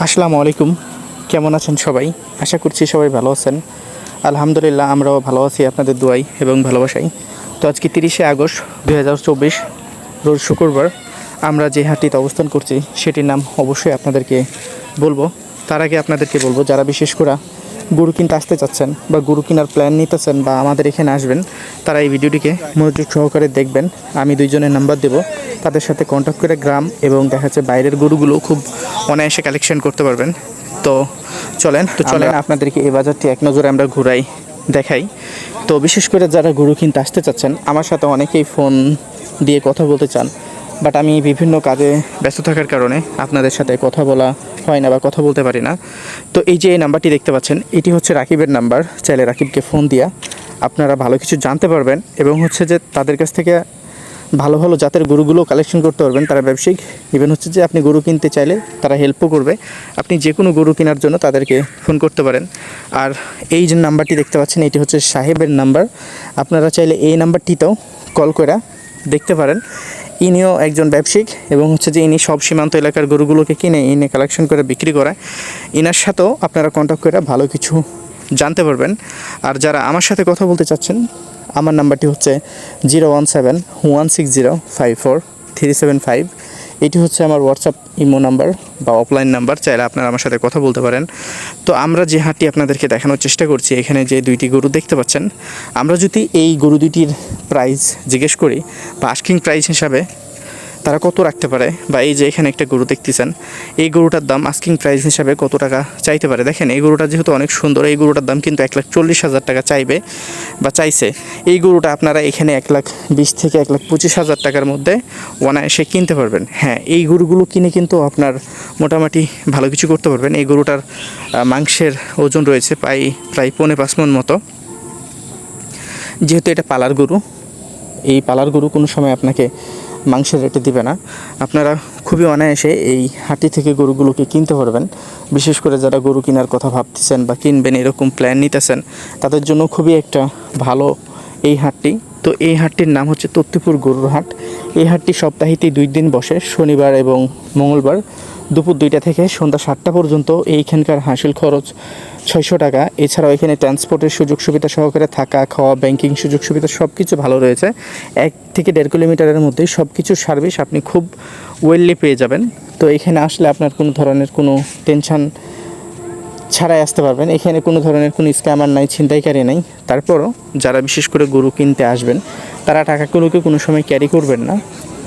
আসসালামু আলাইকুম। কেমন আছেন সবাই? আশা করছি সবাই ভালো আছেন। আলহামদুলিল্লাহ আমরাও ভালো আছি আপনাদের দোয়াই এবং ভালোবাসাই তো আজকে তিরিশে আগস্ট দুই হাজার চব্বিশ, রোজ শুক্রবার আমরা যে হাটটিতে অবস্থান করছি, সেটির নাম অবশ্যই আপনাদেরকে বলব। তার আগে আপনাদেরকে বলব, যারা বিশেষ করে গরু কিনতে আসতে চাচ্ছেন বা গরু কেনার প্ল্যান নিতেছেন বা আমাদের এখানে আসবেন, তারা এই ভিডিওটিকে মনোযোগ সহকারে দেখবেন। আমি দুইজনের নাম্বার দেব। তাদের সাথে কন্ট্যাক্ট করে গ্রাম এবং দেখা যাচ্ছে বাইরের গরুগুলো খুব অনায়াসে কালেকশন করতে পারবেন। তো চলেন তো চলেন আপনাদেরকে এই বাজারটি এক নজরে আমরা ঘুরাই দেখাই। তো বিশেষ করে যারা গরু কিনতে আসতে চাচ্ছেন আমার সাথে অনেকেই ফোন দিয়ে কথা বলতে চান বাট আমি বিভিন্ন কাজে ব্যস্ত থাকার কারণে আপনাদের সাথে কথা বলা হয় না বা কথা বলতে পারি না। তো এই যে এই নাম্বারটি দেখতে পাচ্ছেন এটি হচ্ছে রাকিবের নাম্বার চাইলে রাকিবকে ফোন দিয়া আপনারা ভালো কিছু জানতে পারবেন এবং হচ্ছে যে তাদের কাছ থেকে ভালো ভালো জাতের গরুগুলো কালেকশন করতে পারবেন। তারা ব্যবসায়িক। ইভেন হচ্ছে যে আপনি গরু কিনতে চাইলে তারা হেল্পও করবে। আপনি যে কোনো গরু কেনার জন্য তাদেরকে ফোন করতে পারেন। আর এই যে নাম্বারটি দেখতে পাচ্ছেন, এটি হচ্ছে সাহেবের নাম্বার। আপনারা চাইলে এই নাম্বারটিতেও কল করে দেখতে পারেন। ইনিও একজন ব্যবসায়িক এবং হচ্ছে যে ইনি সব সীমান্ত এলাকার গরুগুলোকে কিনে ইনি কালেকশন করে বিক্রি করায়। ইনার সাথেও আপনারা কন্ট্যাক্ট করে ভালো কিছু জানতে পারবেন। আর যারা আমার সাথে কথা বলতে চাচ্ছেন আমার নাম্বারটি হচ্ছে zero one seven one six zero five four three seven five. এটি হচ্ছে আমার হোয়াটসঅ্যাপ ইমো নাম্বার বা অফলাইন নাম্বার, চাইলে আপনারা আমার সাথে কথা বলতে পারেন। তো আমরা যে হাটটি আপনাদেরকে দেখানোর চেষ্টা করছি, এখানে যে দুইটি গরু দেখতে পাচ্ছেন, আমরা যদি এই গরু দুইটির প্রাইস জিজ্ঞেস করি বা আস্কিং প্রাইস হিসাবে তারা কত রাখতে পারে? বা এই যে এখানে একটা গরু দেখতেছেন, এই গরুটার দাম আস্কিং প্রাইস হিসাবে কত টাকা চাইতে পারে? দেখেন, এই গরুটা যেহেতু অনেক সুন্দর, এই গরুটার দাম কিন্তু এক লাখ চল্লিশ হাজার টাকা চাইবে বা চাইছে। এই গরুটা আপনারা এখানে এক লাখ বিশ থেকে এক লাখ পঁচিশ হাজার টাকার মধ্যে অনায়াসে কিনতে পারবেন। হ্যাঁ এই গরুগুলো কিনে কিন্তু আপনার মোটামুটি ভালো কিছু করতে পারবেন। এই গরুটার মাংসের ওজন রয়েছে প্রায় প্রায় পৌনে পাঁচ মন মতো। যেহেতু এটা পালার গরু, এই পালার গরু কোনো সময় আপনাকে মাংসের রেটে দিবে না। আপনারা খুবই অনায়াসে এই হাটি থেকে গরুগুলোকে কিনতে পারবেন। বিশেষ করে যারা গরু কেনার কথা ভাবতেছেন বা কিনবেন, এরকম প্ল্যান নিতেছেন, তাদের জন্য খুবই একটা ভালো এই হাটটি। তো এই হাটটির নাম হচ্ছে তত্তিপুর গরুর হাট। এই হাটটি সপ্তাহেতে দুই দিন বসে, শনিবার এবং মঙ্গলবার। দুপুর দুইটা থেকে সন্ধ্যা সাতটা পর্যন্ত এইখানকার হাসিল খরচ ছয়শো টাকা। এছাড়াও এখানে ট্রান্সপোর্টের সুযোগ সুবিধা সহকারে থাকা, খাওয়া ব্যাংকিং সুযোগ সুবিধা সব কিছু ভালো রয়েছে। এক থেকে দেড় কিলোমিটারের মধ্যেই সব কিছু সার্ভিস আপনি খুব ওয়েললি পেয়ে যাবেন। তো এখানে আসলে আপনার কোনো ধরনের কোনো টেনশন ছাড়াই আসতে পারবেন। এখানে কোনো ধরনের কোনো স্ক্যামার নাই, ছিনতাইকারী নাই। তারপরও যারা বিশেষ করে গরু কিনতে আসবেন, তারা টাকাগুলোকে কোনো সময় ক্যারি করবেন না।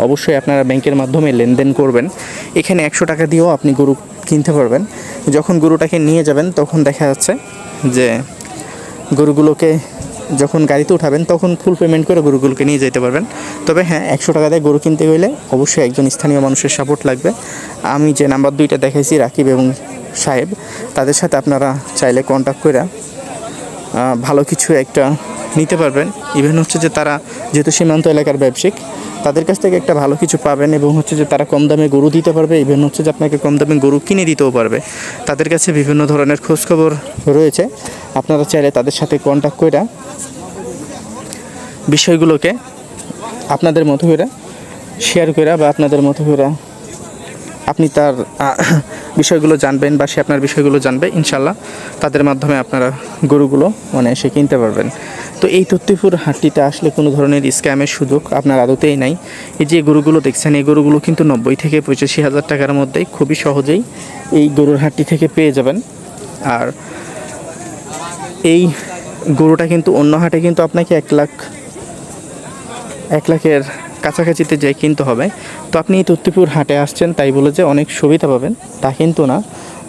অবশ্যই আপনারা ব্যাংকের মাধ্যমে লেনদেন করবেন। এখানে একশো টাকা দিয়েও আপনি গরু কিনতে পারবেন। যখন গরুটাকে নিয়ে যাবেন, তখন দেখা যাচ্ছে যে গরুগুলোকে যখন গাড়িতে উঠাবেন, তখন ফুল পেমেন্ট করে গরুগুলোকে নিয়ে যেতে পারবেন। তবে হ্যাঁ একশো টাকা দিয়ে গরু কিনতে গেলে অবশ্যই একজন স্থানীয় মানুষের সাপোর্ট লাগবে। আমি যে নাম্বার দুইটা দেখাইছি, রাকিব এবং সাহেব, তাদের সাথে আপনারা চাইলে কন্ট্যাক্ট করে ভালো কিছু একটা নিতে পারবেন। ইভেন হচ্ছে যে তারা যেহেতু সীমান্ত এলাকার ব্যবসায়িক, তাদের কাছ থেকে একটা ভালো কিছু পাবেন এবং হচ্ছে যে তারা কম দামে গরু দিতে পারবে ইভেন হচ্ছে যে আপনাকে কম দামে গরু কিনে দিতেও পারবে। তাদের কাছে বিভিন্ন ধরনের খোঁজখবর রয়েছে। আপনারা চাইলে তাদের সাথে কন্ট্যাক্ট করে বিষয়গুলোকে আপনাদের মতো করে শেয়ার করে বা আপনাদের মতো করে আপনি তার বিষয়গুলো জানবেন বা সে আপনার বিষয়গুলো জানবে, ইনশাল্লাহ তাদের মাধ্যমে আপনারা গরুগুলো মানে এসে কিনতে পারবেন। তো এই তত্ত্বপুর হাটটিতে আসলে কোনো ধরনের স্ক্যামের সুযোগ আপনার আদতেই নাই। এই যে গরুগুলো দেখছেন, এই গরুগুলো কিন্তু নব্বই থেকে পঁচাশি হাজার টাকার মধ্যেই খুবই সহজেই এই গরুর হাটটি থেকে পেয়ে যাবেন। আর এই গরুটা কিন্তু অন্য হাটে কিন্তু আপনাকে এক লাখ, এক লাখের কাছাকাছিতে যাই কিনতে হবে। তো আপনি এই তত্ত্বপুর হাটে আসছেন, তাই বলে যে অনেক সুবিধা পাবেন, তা কিন্তু না।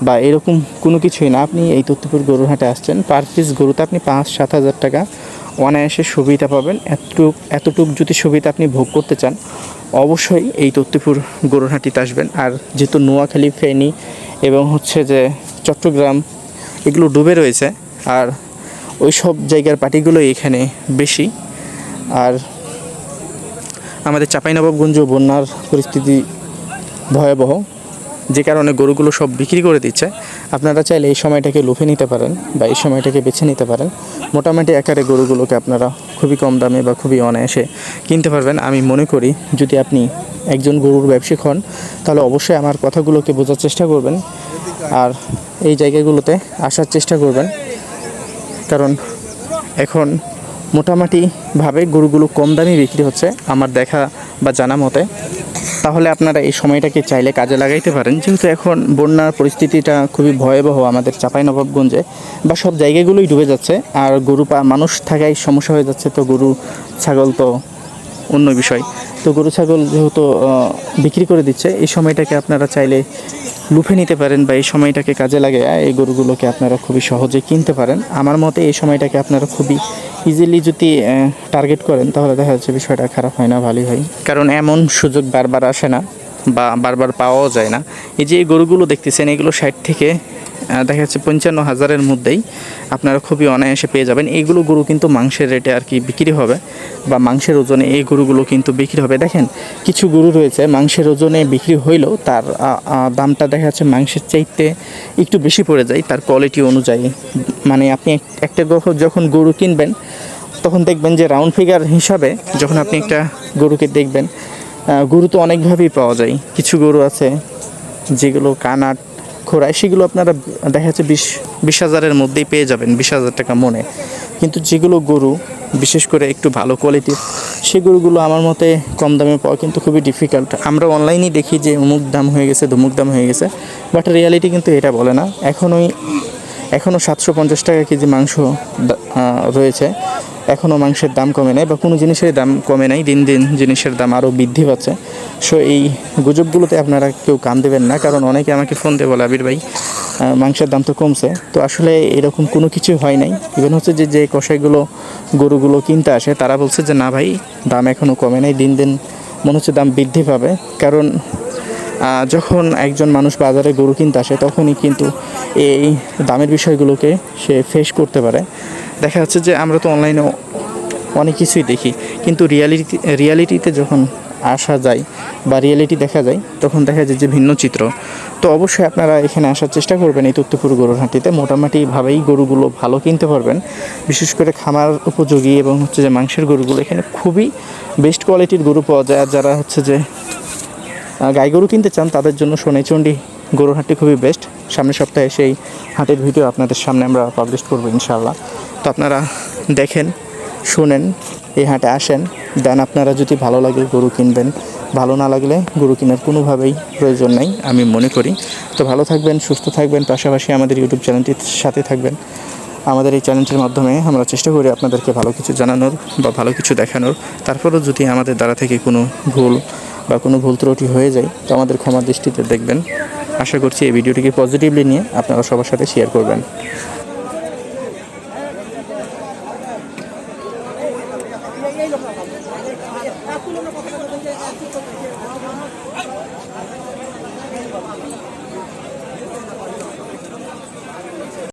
বা এরকম কোনো কিছুই না, আপনি এই তত্ত্বপুর গরুর হাটে আসছেন, পার পিস গরুতে আপনি পাঁচ, সাত হাজার টাকা অনায়াসে সুবিধা পাবেন। এতটুক এতটুক যদি সুবিধা আপনি ভোগ করতে চান, অবশ্যই এই তত্ত্বপুর গরুর হাটিতে আসবেন। আর যেহেতু নোয়াখালী, ফেনী এবং হচ্ছে যে চট্টগ্রাম এগুলো ডুবে রয়েছে, আর ওই সব জায়গার পার্টিগুলোই এখানে বেশি। আর আমাদের চাঁপাইনবাবগঞ্জ বন্যার পরিস্থিতি ভয়াবহ। যে কারণে গরুগুলো সব বিক্রি করে দিচ্ছে। আপনারা চাইলে এই সময়টাকে লুফে নিতে পারেন বা এই সময়টাকে বেছে নিতে পারেন। মোটামুটি আকারে গরুগুলোকে আপনারা খুবই কম দামে বা খুবই অনায়াসে কিনতে পারবেন। আমি মনে করি যদি আপনি একজন গরুর ব্যবসায়িক হন, তাহলে অবশ্যই আমার কথাগুলোকে বোঝার চেষ্টা করবেন। আর এই জায়গাগুলোতে আসার চেষ্টা করবেন। কারণ এখন মোটামুটিভাবে গরুগুলো কম দামে বিক্রি হচ্ছে আমার দেখা বা জানা মতে। তাহলে আপনারা এই সময়টাকে চাইলে কাজে লাগাইতে পারেন। যেহেতু এখন বন্যার পরিস্থিতিটা খুবই ভয়াবহ আমাদের চাঁপাইনবাবগঞ্জে। বা সব জায়গাগুলোই ডুবে যাচ্ছে। আর গরু পা মানুষ থাকায় সমস্যা হয়ে যাচ্ছে। তো গরু, ছাগল তো অন্য বিষয়। তো গরু, ছাগল যেহেতু বিক্রি করে দিচ্ছে, এই সময়টাকে আপনারা চাইলে লুফে নিতে পারেন বা এই সময়টাকে কাজে লাগে এই গরুগুলোকে আপনারা খুবই সহজে কিনতে পারেন। আমার মতে এই সময়টাকে আপনারা খুবই ইজিলি যদি টার্গেট করেন, তাহলে দেখা যাচ্ছে বিষয়টা খারাপ হয় না, ভালোই হয়। কারণ এমন সুযোগ বারবার আসে না বা বারবার পাওয়াও যায় না। এই যে গরুগুলো দেখতেছেন, এগুলো ষাট থেকে দেখা যাচ্ছে পঞ্চান্ন হাজারের মধ্যেই আপনারা খুবই অনায়াসে পেয়ে যাবেন। এইগুলো গরু কিন্তু মাংসের রেটে আর কি বিক্রি হবে বা মাংসের ওজনে এই গরুগুলো কিন্তু বিক্রি হবে। দেখেন, কিছু গরু রয়েছে, মাংসের ওজনে বিক্রি হইলেও তার দামটা দেখা যাচ্ছে মাংসের চাইতে একটু বেশি পড়ে যায়, তার কোয়ালিটি অনুযায়ী। মানে আপনি একটা যখন গরু কিনবেন, তখন দেখবেন যে রাউন্ড ফিগার হিসাবে যখন আপনি একটা গরুকে দেখবেন গরু তো অনেকভাবেই পাওয়া যায়। কিছু গরু আছে যেগুলো কানাট খোরায় সেগুলো আপনারা দেখা যাচ্ছে বিশ বিশ হাজারের মধ্যেই পেয়ে যাবেন, বিশ হাজার টাকা মনে। কিন্তু যেগুলো গরু, বিশেষ করে একটু ভালো কোয়ালিটির সে গরুগুলো আমার মতে কম দামে পাওয়া কিন্তু খুবই ডিফিকাল্ট আমরা অনলাইনেই দেখি যে অমুক দাম হয়ে গেছে, ধুমুক দাম হয়ে গেছে বাট রিয়ালিটি কিন্তু এটা বলে না। এখন ওই এখনও সাতশো পঞ্চাশ টাকা কেজি মাংস রয়েছে। এখনও মাংসের দাম কমে নাই বা কোনো জিনিসের দাম কমে নাই, দিন দিন জিনিসের দাম আরও বৃদ্ধি পাচ্ছে। সো এই গুজবগুলোতে আপনারা কেউ কান দেবেন না, কারণ অনেকে আমাকে ফোন দিয়ে বলে, আবির ভাই মাংসের দাম তো কমছে। তো আসলে এরকম কোনো কিছু হয় নাই। ইভেন হচ্ছে যে যে কষাইগুলো, গরুগুলো কিনতে আসে, তারা বলছে যে, না ভাই, দাম এখনও কমে নাই, দিন দিন মনে হচ্ছে দাম বৃদ্ধি পাবে। কারণ যখন একজন মানুষ বাজারে গরু কিনতে আসে, তখনই কিন্তু এই দামের বিষয়গুলোকে সে ফেস করতে পারে। দেখা যাচ্ছে যে আমরা তো অনলাইনে অনেক কিছুই দেখি, কিন্তু রিয়ালিটি রিয়ালিটিতে যখন আসা যায় বা রিয়েলিটি দেখা যায়, তখন দেখা যায় যে ভিন্ন চিত্র। তো অবশ্যই আপনারা এখানে আসার চেষ্টা করবেন এই তত্ত্বপুর গরুর হাটিতে মোটামুটিভাবেই গরুগুলো ভালো কিনতে পারবেন। বিশেষ করে খামার উপযোগী এবং হচ্ছে যে মাংসের গরুগুলো এখানে খুবই বেস্ট কোয়ালিটির গরু পাওয়া যায়। আর যারা হচ্ছে যে গাই গরু কিনতে চান, তাদের জন্য সোনাইচন্ডী গরুর হাটটি খুবই বেস্ট সামনের সপ্তাহে সেই হাটের ভিডিও আপনাদের সামনে আমরা পাবলিশ করব ইনশাল্লাহ তো আপনারা দেখেন, শুনেন, এই হাটে আসেন, দেন আপনারা যদি ভালো লাগে গরু কিনবেন, ভালো না লাগলে গরু কেনার কোনোভাবেই প্রয়োজন নেই, আমি মনে করি। তো ভালো থাকবেন, সুস্থ থাকবেন, পাশাপাশি আমাদের ইউটিউব চ্যানেলটির সাথে থাকবেন। আমাদের এই চ্যানেলটির মাধ্যমে আমরা চেষ্টা করি আপনাদেরকে ভালো কিছু জানানোর বা ভালো কিছু দেখানোর। তারপরেও যদি আমাদের দ্বারা থেকে কোনো ভুল বা কোনো ভুল ত্রুটি হয়ে যায়, তো আমাদের ক্ষমা দৃষ্টিতে দেখবেন। আশা করছি এই ভিডিওটিকে পজিটিভলি নিয়ে আপনারা সবার সাথে শেয়ার করবেন।